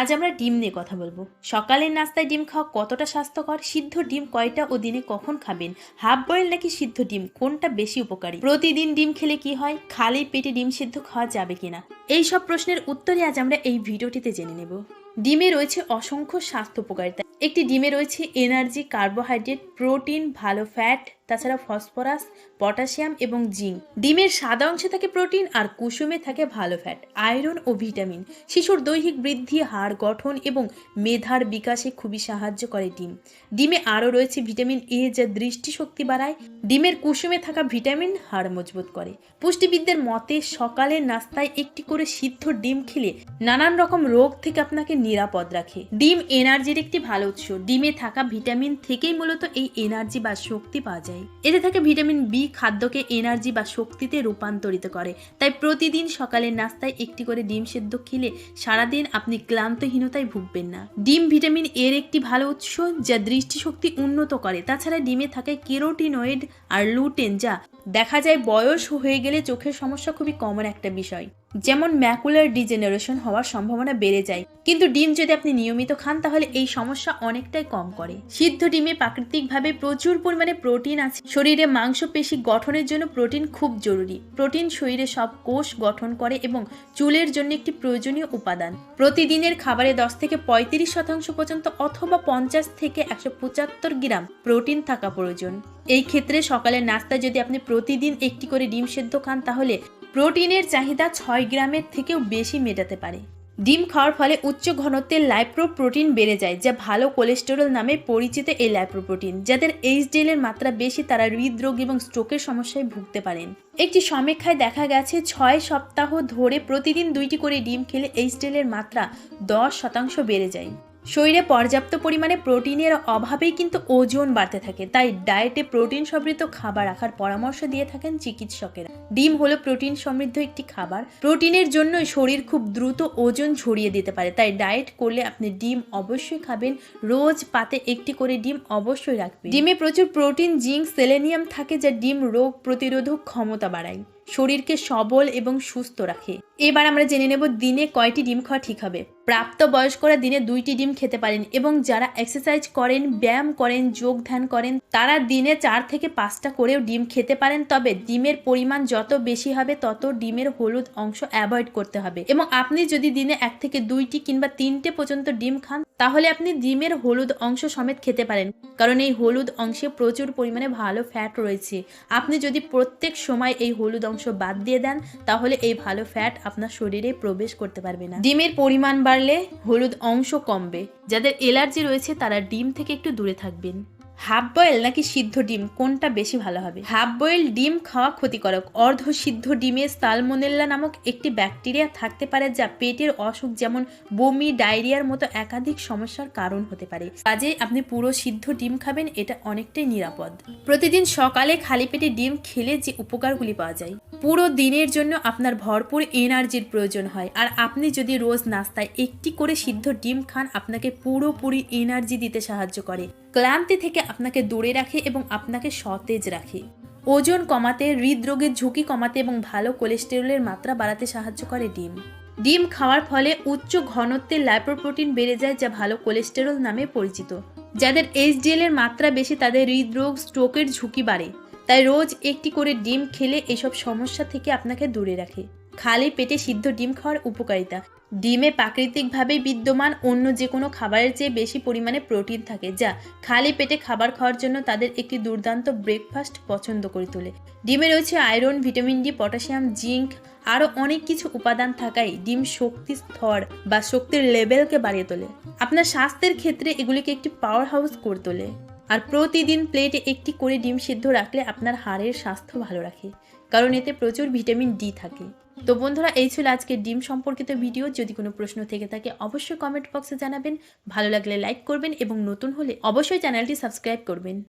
আজ আমরা ডিম নিয়ে কথা বলব। সকালের নাস্তায় ডিম খাওয়া কতটা স্বাস্থ্যকর? সিদ্ধ ডিম কয়টা ও দিনে কখন খাবেন? হাফ বয়েল নাকি সিদ্ধ ডিম? কোনটা বেশি উপকারী? প্রতিদিন ডিম খেলে কি হয়? খালি পেটে ডিম সিদ্ধ খাওয়া যাবে কিনা? এই সব প্রশ্নের উত্তরে আজ আমরা এই ভিডিওটিতে জেনে নেব। ডিমে রয়েছে অসংখ্য স্বাস্থ্য উপকারিতা। একটি ডিমে রয়েছে এনার্জি, কার্বোহাইড্রেট, প্রোটিন, ভালো ফ্যাট তাছাড়া ফসফরাস, পটাশিয়াম এবং জিঙ্ক। ডিমের সাদা অংশে থাকে প্রোটিন আর কুসুমে থাকে ভালো ফ্যাট, আয়রন ও ভিটামিন। শিশুর দৈহিক বৃদ্ধি, হাড় গঠন এবং মেধার বিকাশে খুবই সাহায্য করে ডিম। ডিমে আরও রয়েছে ভিটামিন এ যা দৃষ্টিশক্তি বাড়ায়। ডিমের কুসুমে থাকা ভিটামিন হাড় মজবুত করে। পুষ্টিবিদদের মতে সকালের নাস্তায় একটি করে সিদ্ধ ডিম খেলে নানান রকম রোগ থেকে আপনাকে নিরাপদ রাখে। ডিম এনার্জির একটি ভালো উৎস। ডিমে থাকা ভিটামিন থেকেই মূলত এই এনার্জি বা শক্তি পাওয়া যায়। এতে থাকে ভিটামিন বি খাদ্যকে এনার্জি বা শক্তিতে রূপান্তরিত করে। তাই প্রতিদিন সকালের নাস্তায় একটি করে ডিম সেদ্ধ খেলে সারাদিন আপনি ক্লান্তহীনতায় ভুগবেন না। ডিম ভিটামিন এর একটি ভালো উৎস যা দৃষ্টিশক্তি উন্নত করে। তাছাড়া ডিমে থাকে কেরোটিনয়েড আর লুটেন যা দেখা যায় বয়স হয়ে গেলে চোখের সমস্যা খুবই কমন একটা বিষয়। যেমন ম্যাকুলার ডিজেনারেশন হওয়ার সম্ভাবনা বেড়ে যায়। কিন্তু ডিম যদি আপনি নিয়মিত খান, তাহলে এই সমস্যা অনেকটাই কম করে। সিদ্ধ ডিমে প্রাকৃতিকভাবে প্রচুর পরিমাণে প্রোটিন আছে। শরীরে মাংসপেশি গঠনের জন্য প্রোটিন খুব জরুরি। প্রোটিন শরীরে সব কোষ গঠন করে এবং চুলের জন্য একটি প্রয়োজনীয় উপাদান। প্রতিদিনের খাবারে দশ থেকে পঁয়ত্রিশ শতাংশ পর্যন্ত অথবা পঞ্চাশ থেকে একশো পঁচাত্তর গ্রাম প্রোটিন থাকা প্রয়োজন। এই ক্ষেত্রে সকালের নাস্তায় যদি আপনি প্রতিদিন একটি করে ডিম সেদ্ধ খান, তাহলে প্রোটিনের চাহিদা ছয় গ্রামের থেকেও বেশি মেটাতে পারে। ডিম খাওয়ার ফলে উচ্চ ঘনত্বের লাইপ্রো প্রোটিন বেড়ে যায়, যা ভালো কোলেস্টেরল নামে পরিচিত এই লাইপ্রো প্রোটিন যাদের এইচডিএল মাত্রা বেশি, তারা হৃদরোগ এবং স্ট্রোকের সমস্যায় ভুগতে পারেন। একটি সমীক্ষায় দেখা গেছে, ছয় সপ্তাহ ধরে প্রতিদিন দুইটি করে ডিম খেলে এইচডিএল এর মাত্রা দশ শতাংশ বেড়ে যায়। শরীরে পর্যাপ্ত পরিমাণে প্রোটিনের অভাবেই কিন্তু ওজন বাড়তে থাকে, তাই ডায়েটে প্রোটিন সমৃদ্ধ খাবার রাখার পরামর্শ দিয়ে থাকেন চিকিৎসকেরা। ডিম হলো প্রোটিন সমৃদ্ধ একটি খাবার, প্রোটিনের জন্য শরীর খুব দ্রুত ওজন ঝরিয়ে দিতে পারে, তাই ডায়েট করলে আপনি ডিম অবশ্যই খাবেন, রোজ পাতে একটি করে ডিম অবশ্যই রাখবেন। ডিমে প্রচুর প্রোটিন, জিঙ্ক, সেলেনিয়াম থাকে যা ডিম রোগ প্রতিরোধক ক্ষমতা বাড়ায়। শরীরকে সবল এবং সুস্থ রাখে। এবার আমরা জেনে নেব দিনে কয়টি ডিম খাওয়া ঠিক হবে। প্রাপ্ত বয়স্করা দিনে দুইটি ডিম খেতে পারেন এবং যারা এক্সারসাইজ করেন, ব্যায়াম করেন যোগ ধ্যান করেন, তারা দিনে চার থেকে পাঁচটা করেও ডিম খেতে পারেন। তবে ডিমের পরিমাণ যত বেশি হবে, তত ডিমের হলুদ অংশ অ্যাভয়েড করতে হবে। এবং আপনি যদি দিনে এক থেকে দুইটি কিংবা তিনটে পর্যন্ত ডিম খান, তাহলে আপনি ডিমের হলুদ অংশ সমেত খেতে পারেন। কারণ এই হলুদ অংশে প্রচুর পরিমাণে ভালো ফ্যাট রয়েছে। আপনি যদি প্রত্যেক সময় এই হলুদ অংশ বাদ দিয়ে দেন, তাহলে এই ভালো ফ্যাট আপনার শরীরে প্রবেশ করতে পারবে না। ডিমের পরিমাণ বাড়লে হলুদ অংশ কমবে। যাদের এলার্জি রয়েছে তারা ডিম থেকে একটু দূরে থাকবেন। হাফ বয়েল নাকি সিদ্ধ ডিম? কোনটা বেশি ভালো হবে? হাফ বয়েল ডিম খাওয়া ক্ষতিকারক। অর্ধ সিদ্ধ ডিমে সালমোনেল্লা নামক একটি ব্যাকটেরিয়া থাকতে পারে যা পেটের অসুখ, যেমন বমি, ডায়রিয়ার মতো একাধিক সমস্যার কারণ হতে পারে। কাজে আপনি পুরো সিদ্ধ ডিম খাবেন, এটা অনেকটাই নিরাপদ। প্রতিদিন সকালে খালি পেটে ডিম খেলে যে উপকারগুলি পাওয়া যায়। পুরো দিনের জন্য আপনার ভরপুর এনার্জির প্রয়োজন হয়। আর আপনি যদি রোজ নাস্তায় একটি করে সিদ্ধ ডিম খান, আপনাকে পুরোপুরি এনার্জি দিতে সাহায্য করে। ক্লান্তি থেকে আপনাকে দূরে রাখে এবং আপনাকে সতেজ রাখে। ওজন কমাতে, হৃদরোগের ঝুঁকি কমাতে এবং ভালো কোলেস্টেরলের মাত্রা বাড়াতে সাহায্য করে ডিম। ডিম খাওয়ার ফলে উচ্চ ঘনত্বের লাইপ্রোপ্রোটিন বেড়ে যায় যা ভালো কোলেস্টেরল নামে পরিচিত। যাদের এইচডিএল এর মাত্রা বেশি, তাদের হৃদরোগ, স্ট্রোকের ঝুঁকি বাড়ে। তাই রোজ একটি করে ডিম খেলে এসব সমস্যা থেকে আপনাকে দূরে রাখে। খালি পেটে সিদ্ধ ডিম খাওয়ার উপকারিতা। ডিমে প্রাকৃতিকভাবে বিদ্যমান অন্য যে কোনো খাবারের চেয়ে বেশি পরিমাণে প্রোটিন থাকে, যা খালি পেটে খাবার খাওয়ার জন্য তাদের একটি দুর্দান্ত ব্রেকফাস্ট পছন্দ করে তোলে। ডিমে রয়েছে iron, vitamin D, potassium, zinc, আরও অনেক কিছু উপাদান থাকায় ডিম শক্তি স্তর বা শক্তির লেভেলকে বাড়িয়ে তোলে। আপনার স্বাস্থ্যের ক্ষেত্রে এগুলিকে একটি পাওয়ার হাউস করে তোলে। আর প্রতিদিন প্লেটে একটি করে ডিম সিদ্ধ রাখলে আপনার হাড়ের স্বাস্থ্য ভালো রাখে, কারণ এতে প্রচুর ভিটামিন ডি থাকে। তো বন্ধুরা, এই ছিল আজকে ডিম সম্পর্কিত ভিডিও। যদি কোনো প্রশ্ন থেকে থাকে, অবশ্যই কমেন্ট বক্সে জানাবেন। ভালো লাগলে লাইক করবেন এবং নতুন হলে অবশ্যই চ্যানেলটি সাবস্ক্রাইব করবেন।